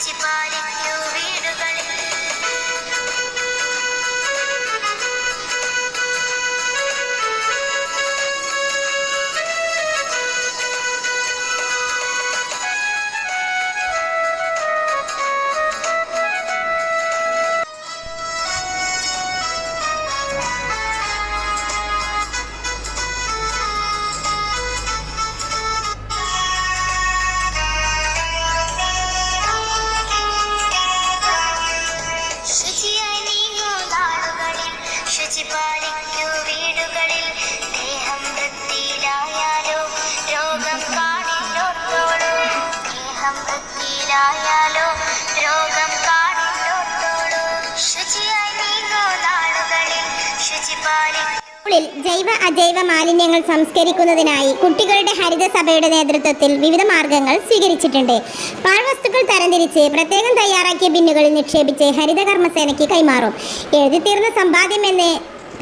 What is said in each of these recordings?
Gucci body. ശുചിയിലായാലോ രോഗം ജൈവ അജൈവ മാലിന്യങ്ങൾ സംസ്കരിക്കുന്നതിനായി കുട്ടികളുടെ ഹരിത സഭയുടെ നേതൃത്വത്തിൽ വിവിധ മാർഗങ്ങൾ സ്വീകരിച്ചിട്ടുണ്ട്. പാഴ്വസ്തുക്കൾ തരംതിരിച്ച് പ്രത്യേകം തയ്യാറാക്കിയ ബിന്നുകളിൽ നിക്ഷേപിച്ച് ഹരിത കർമ്മസേനയ്ക്ക് കൈമാറും. എഴുതിത്തീർന്ന സമ്പാദ്യം എന്ന്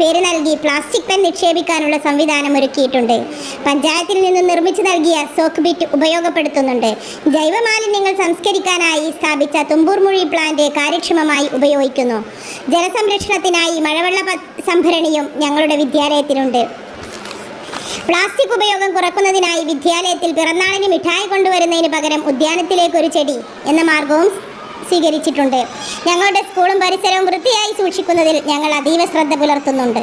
പേര് നൽകി പ്ലാസ്റ്റിക് പെൻ നിക്ഷേപിക്കാനുള്ള സംവിധാനം ഒരുക്കിയിട്ടുണ്ട്. പഞ്ചായത്തിൽ നിന്ന് നിർമ്മിച്ചു നൽകിയ സോക്ക് ബിറ്റ് ഉപയോഗപ്പെടുത്തുന്നുണ്ട്. ജൈവ മാലിന്യങ്ങൾ സംസ്കരിക്കാനായി സ്ഥാപിച്ച തുമ്പൂർമുഴി പ്ലാന്റ് കാര്യക്ഷമമായി ഉപയോഗിക്കുന്നു. ജലസംരക്ഷണത്തിനായി മഴവെള്ള സംഭരണിയും ഞങ്ങളുടെ വിദ്യാലയത്തിലുണ്ട് പ്ലാസ്റ്റിക് ഉപയോഗം കുറക്കുന്നതിനായി വിദ്യാലയത്തിൽ പിറന്നാളിന് മിഠായി കൊണ്ടുവരുന്നതിന് പകരം ഉദ്യാനത്തിലേക്ക് ഒരു ചെടി എന്ന മാർഗവും സ്വീകരിച്ചിട്ടുണ്ട്. ഞങ്ങളുടെ സ്കൂളും പരിസരവും വൃത്തിയായി സൂക്ഷിക്കുന്നതിൽ ഞങ്ങൾ അതീവ ശ്രദ്ധ പുലർത്തുന്നുണ്ട്.